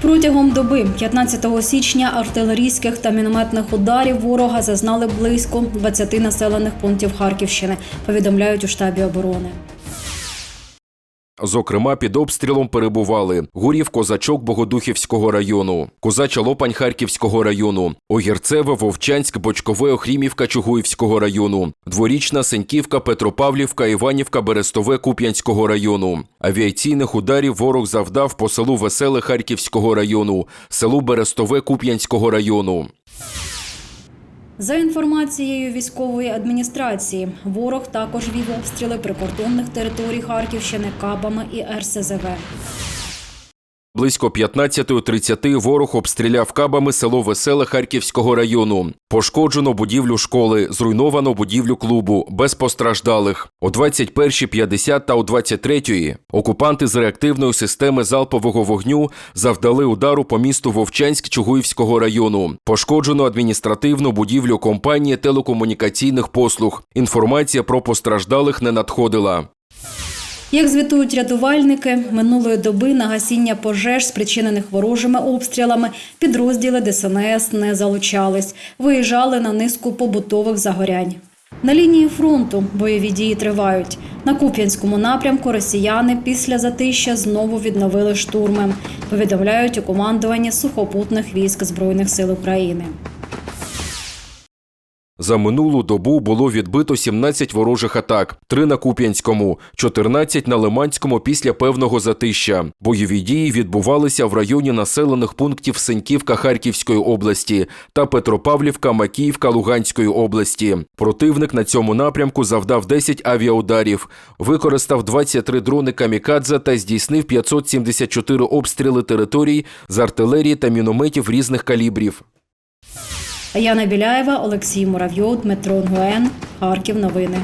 Протягом доби 15 січня артилерійських та мінометних ударів ворога зазнали близько 20 населених пунктів Харківщини. Повідомляють у штабі оборони. Зокрема, під обстрілом перебували Гурів Козачок Богодухівського району, Козача Лопань Харківського району, Огірцеве, Вовчанськ, Бочкове, Охрімівка Чугуївського району, Дворічна, Сеньківка, Петропавлівка, Іванівка, Берестове Куп'янського району. Авіаційних ударів ворог завдав по селу Веселе Харківського району, селу Берестове Куп'янського району. За інформацією військової адміністрації, ворог також вів обстріли прикордонних територій Харківщини кабами і РСЗВ. Близько 15.30 ворог обстріляв кабами село Веселе Харківського району. Пошкоджено будівлю школи, зруйновано будівлю клубу, без постраждалих. О 21.50 та о 23.00 окупанти з реактивної системи залпового вогню завдали удару по місту Вовчанськ Чугуївського району. Пошкоджено адміністративну будівлю компанії телекомунікаційних послуг. Інформація про постраждалих не надходила. Як звітують рятувальники, минулої доби на гасіння пожеж, спричинених ворожими обстрілами, підрозділи ДСНС не залучались, виїжджали на низку побутових загорянь. На лінії фронту бойові дії тривають. На Куп'янському напрямку росіяни після затища знову відновили штурми. Повідомляють у командуванні сухопутних військ Збройних сил України. За минулу добу було відбито 17 ворожих атак, 3 на Куп'янському, 14 на Лиманському після певного затища. Бойові дії відбувалися в районі населених пунктів Сеньківка Харківської області та Петропавлівка, Макіївка Луганської області. Противник на цьому напрямку завдав 10 авіаударів, використав 23 дрони камікадзе та здійснив 574 обстріли територій з артилерії та мінометів різних калібрів. Яна Біляєва, Олексій Муравйов, Дмитро Нгуен, Харків. Новини.